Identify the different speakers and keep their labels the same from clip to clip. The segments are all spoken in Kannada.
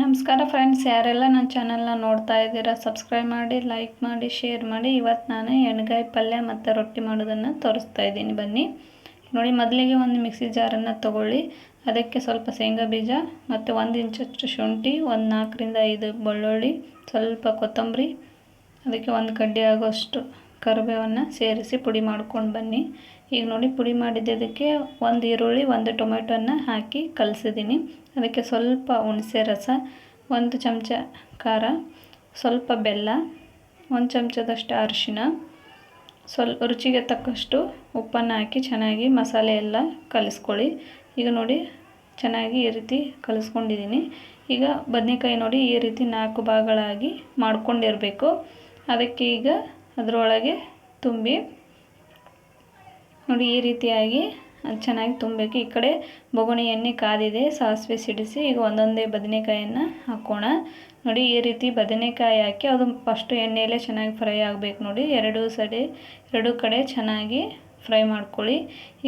Speaker 1: ನಮಸ್ಕಾರ ಫ್ರೆಂಡ್ಸ್ ಯಾರೆಲ್ಲ ನನ್ನ ಚಾನಲ್ನ ನೋಡ್ತಾ ಇದ್ದೀರಾ ಸಬ್ಸ್ಕ್ರೈಬ್ ಮಾಡಿ ಲೈಕ್ ಮಾಡಿ ಶೇರ್ ಮಾಡಿ ಇವತ್ತು ನಾನು ಎಣ್ಗಾಯಿ ಪಲ್ಯ ಮತ್ತು ರೊಟ್ಟಿ ಮಾಡೋದನ್ನು ತೋರಿಸ್ತಾ ಇದ್ದೀನಿ. ಬನ್ನಿ, ನೋಡಿ ಮೊದಲಿಗೆ ಒಂದು ಮಿಕ್ಸಿ ಜಾರನ್ನು ತೊಗೊಳ್ಳಿ. ಅದಕ್ಕೆ ಸ್ವಲ್ಪ ಶೇಂಗಾ ಬೀಜ ಮತ್ತು ಒಂದು ಇಂಚಷ್ಟು ಶುಂಠಿ, ಒಂದು ನಾಲ್ಕರಿಂದ ಐದು ಬೆಳ್ಳುಳ್ಳಿ, ಸ್ವಲ್ಪ ಕೊತ್ತಂಬರಿ, ಅದಕ್ಕೆ ಒಂದು ಕಡ್ಡಿ ಆಗೋಷ್ಟು ಕರಿಬೇವನ್ನು ಸೇರಿಸಿ ಪುಡಿ ಮಾಡ್ಕೊಂಡು ಬನ್ನಿ. ಈಗ ನೋಡಿ ಪುಡಿ ಮಾಡಿದ್ದಕ್ಕೆ ಒಂದು ಈರುಳ್ಳಿ, ಒಂದು ಟೊಮೆಟೊನ ಹಾಕಿ ಕಲಸಿದ್ದೀನಿ ಅದಕ್ಕೆ ಸ್ವಲ್ಪ ಹುಣಸೆ ರಸ, ಒಂದು ಚಮಚ ಖಾರ, ಸ್ವಲ್ಪ ಬೆಲ್ಲ, ಒಂದು ಚಮಚದಷ್ಟು ಅರಿಶಿನ ಸ್ವಲ್ಪ ರುಚಿಗೆ ತಕ್ಕಷ್ಟು ಉಪ್ಪನ್ನು ಹಾಕಿ ಚೆನ್ನಾಗಿ ಮಸಾಲೆ ಎಲ್ಲ ಕಲಿಸ್ಕೊಳ್ಳಿ. ಈಗ ನೋಡಿ ಚೆನ್ನಾಗಿ ಈ ರೀತಿ ಕಲಿಸ್ಕೊಂಡಿದ್ದೀನಿ ಈಗ ಬದನೆಕಾಯಿ ನೋಡಿ ಈ ರೀತಿ ನಾಲ್ಕು ಭಾಗಗಳಾಗಿ ಮಾಡ್ಕೊಂಡಿರಬೇಕು. ಅದಕ್ಕೆ ಈಗ ಅದರೊಳಗೆ ತುಂಬಿ ನೋಡಿ ಈ ರೀತಿಯಾಗಿ ಚೆನ್ನಾಗಿ ತುಂಬಬೇಕು. ಈ ಕಡೆ ಬೊಗುಣಿ ಎಣ್ಣೆ ಕಾದಿದೆ, ಸಾಸಿವೆ ಸಿಡಿಸಿ ಈಗ ಒಂದೊಂದೇ ಬದನೆಕಾಯನ್ನು ಹಾಕೋಣ. ನೋಡಿ ಈ ರೀತಿ ಬದನೆಕಾಯಿ ಹಾಕಿ ಅದು ಫಸ್ಟು ಎಣ್ಣೆಯಲ್ಲೇ ಚೆನ್ನಾಗಿ ಫ್ರೈ ಆಗಬೇಕು ನೋಡಿ. ಎರಡೂ ಸೈಡೆ ಎರಡೂ ಕಡೆ ಚೆನ್ನಾಗಿ ಫ್ರೈ ಮಾಡ್ಕೊಳ್ಳಿ.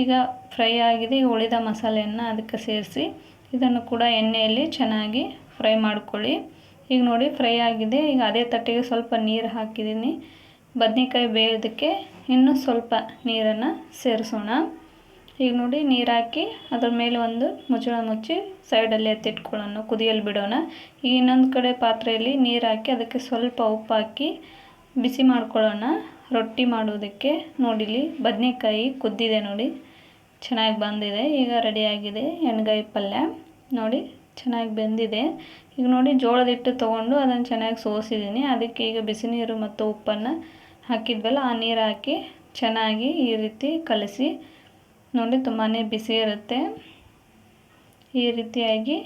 Speaker 1: ಈಗ ಫ್ರೈ ಆಗಿದೆ, ಈಗ ಉಳಿದ ಮಸಾಲೆಯನ್ನು ಅದಕ್ಕೆ ಸೇರಿಸಿ ಇದನ್ನು ಕೂಡ ಎಣ್ಣೆಯಲ್ಲಿ ಚೆನ್ನಾಗಿ ಫ್ರೈ ಮಾಡ್ಕೊಳ್ಳಿ. ಈಗ ನೋಡಿ ಫ್ರೈ ಆಗಿದೆ, ಈಗ ಅದೇ ತಟ್ಟೆಗೆ ಸ್ವಲ್ಪ ನೀರು ಹಾಕಿದ್ದೀನಿ. ಬದನೆಕಾಯಿ ಬೇಯೋದಕ್ಕೆ ಇನ್ನೂ ಸ್ವಲ್ಪ ನೀರನ್ನು ಸೇರಿಸೋಣ. ಈಗ ನೋಡಿ ನೀರು ಹಾಕಿ ಅದ್ರ ಮೇಲೆ ಒಂದು ಮುಚ್ಚಳ ಮುಚ್ಚಿ ಸೈಡಲ್ಲಿ ಎತ್ತಿಟ್ಕೊಳ್ಳೋಣ ಕುದಿಯಲ್ಲಿ ಬಿಡೋಣ. ಈಗ ಇನ್ನೊಂದು ಕಡೆ ಪಾತ್ರೆಯಲ್ಲಿ ನೀರು ಹಾಕಿ ಅದಕ್ಕೆ ಸ್ವಲ್ಪ ಉಪ್ಪು ಹಾಕಿ ಬಿಸಿ ಮಾಡ್ಕೊಳ್ಳೋಣ. ರೊಟ್ಟಿ ಮಾಡೋದಕ್ಕೆ ನೋಡಿಲಿ ಬದನೆಕಾಯಿ ಕುದ್ದಿದೆ ನೋಡಿ. ಚೆನ್ನಾಗಿ ಬಂದಿದೆ. ಈಗ ರೆಡಿಯಾಗಿದೆ ಎಣ್ಗಾಯಿ ಪಲ್ಯ. ನೋಡಿ ಚೆನ್ನಾಗಿ ಬೆಂದಿದೆ. ಈಗ ನೋಡಿ ಜೋಳದ ಹಿಟ್ಟು ತೊಗೊಂಡು ಅದನ್ನು ಚೆನ್ನಾಗಿ ಸೋಸಿದ್ದೀನಿ. ಅದಕ್ಕೆ ಈಗ ಬಿಸಿ ನೀರು ಮತ್ತು ಉಪ್ಪನ್ನು ಹಾಕಿದ್ವಲ್ಲ, ಆ ನೀರು ಹಾಕಿ ಚೆನ್ನಾಗಿ ಈ ರೀತಿ ಕಲಸಿ. ನೋಡಿ ತುಂಬಾ ಬಿಸಿ ಇರುತ್ತೆ. ಈ ರೀತಿಯಾಗಿ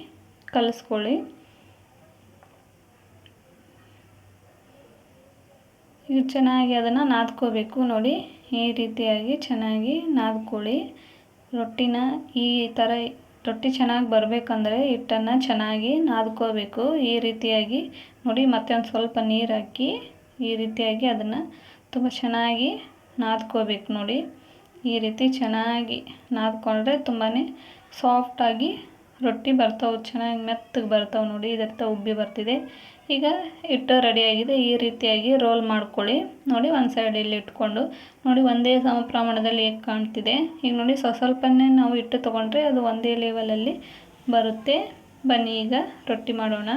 Speaker 1: ಕಲಸ್ಕೊಳ್ಳಿ. ಈಗ ಚೆನ್ನಾಗಿ ಅದನ್ನು ನಾದ್ಕೋಬೇಕು ನೋಡಿ. ಈ ರೀತಿಯಾಗಿ ಚೆನ್ನಾಗಿ ನಾದ್ಕೊಳ್ಳಿ. ರೊಟ್ಟಿನ ಈ ಥರ ರೊಟ್ಟಿ ಚೆನ್ನಾಗಿ ಬರಬೇಕಂದ್ರೆ ಹಿಟ್ಟನ್ನು ಚೆನ್ನಾಗಿ ನಾದ್ಕೋಬೇಕು. ಈ ರೀತಿಯಾಗಿ ನೋಡಿ ಮತ್ತೆ ಒಂದು ಸ್ವಲ್ಪ ನೀರು ಹಾಕಿ ಈ ರೀತಿಯಾಗಿ ಅದನ್ನು ತುಂಬ ಚೆನ್ನಾಗಿ ನಾದ್ಕೋಬೇಕು ನೋಡಿ. ಈ ರೀತಿ ಚೆನ್ನಾಗಿ ನಾದ್ಕೊಂಡ್ರೆ ತುಂಬಾ ಸಾಫ್ಟಾಗಿ ರೊಟ್ಟಿ ಬರ್ತಾವೆ, ಚೆನ್ನಾಗಿ ಮೆತ್ತಗೆ ಬರ್ತಾವೆ ನೋಡಿ. ಇದರ್ಥ ಉಬ್ಬಿ ಬರ್ತಿದೆ. ಈಗ ಹಿಟ್ಟು ರೆಡಿಯಾಗಿದೆ ಈ ರೀತಿಯಾಗಿ ರೋಲ್ ಮಾಡ್ಕೊಳ್ಳಿ. ನೋಡಿ ಒಂದು ಸೈಡಲ್ಲಿ ಇಟ್ಕೊಂಡು ನೋಡಿ ಒಂದೇ ಸಮ ಪ್ರಮಾಣದಲ್ಲಿ ಹೇಗೆ ಕಾಣ್ತಿದೆ. ಈಗ ನೋಡಿ ಸ್ವ ಸ್ವಲ್ಪನೇ ನಾವು ಹಿಟ್ಟು ತೊಗೊಂಡ್ರೆ ಅದು ಒಂದೇ ಲೆವೆಲಲ್ಲಿ ಬರುತ್ತೆ. ಬನ್ನಿ ಈಗ ರೊಟ್ಟಿ ಮಾಡೋಣ.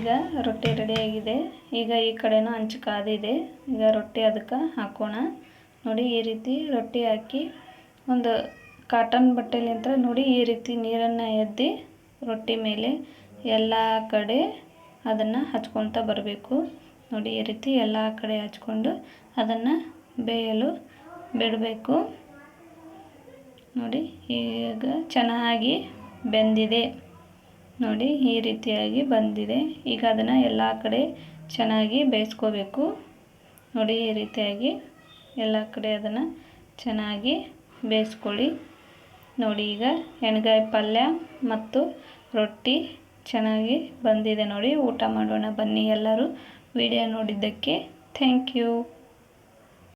Speaker 1: ಈಗ ರೊಟ್ಟಿ ರೆಡಿಯಾಗಿದೆ ಈಗ ಈ ಕಡೆನೂ ಹಂಚು ಕಾದಿದೆ ಈಗ ರೊಟ್ಟಿ ಅದಕ್ಕೆ ಹಾಕೋಣ. ನೋಡಿ ಈ ರೀತಿ ರೊಟ್ಟಿ ಹಾಕಿ ಒಂದು ಕಾಟನ್ ಬಟ್ಟೆಲಿಂತ ನೋಡಿ ಈ ರೀತಿ ನೀರನ್ನು ಎದ್ದಿ ರೊಟ್ಟಿ ಮೇಲೆ ಎಲ್ಲ ಕಡೆ ಅದನ್ನು ಹಚ್ಕೊತ ಬರಬೇಕು. ನೋಡಿ ಈ ರೀತಿ ಎಲ್ಲ ಕಡೆ ಹಚ್ಕೊಂಡು ಅದನ್ನು ಬೇಯಲು ಬಿಡಬೇಕು. ನೋಡಿ ಈಗ ಚೆನ್ನಾಗಿ ಬೆಂದಿದೆ. ನೋಡಿ ಈ ರೀತಿಯಾಗಿ ಬಂದಿದೆ. ಈಗ ಅದನ್ನು ಎಲ್ಲ ಕಡೆ ಚೆನ್ನಾಗಿ ಬೇಯಿಸ್ಕೋಬೇಕು. ನೋಡಿ ಈ ರೀತಿಯಾಗಿ ಎಲ್ಲ ಕಡೆ ಅದನ್ನು ಚೆನ್ನಾಗಿ ಬೇಯಿಸ್ಕೊಳ್ಳಿ. ನೋಡಿ ಈಗ ಎಣ್ಗಾಯಿ ಪಲ್ಯ ಮತ್ತು ರೊಟ್ಟಿ ಚೆನ್ನಾಗಿ ಬಂದಿದೆ ನೋಡಿ. ಊಟ ಮಾಡೋಣ ಬನ್ನಿ ಎಲ್ಲರೂ. ವಿಡಿಯೋ ನೋಡಿದ್ದಕ್ಕೆ ಥ್ಯಾಂಕ್ ಯು.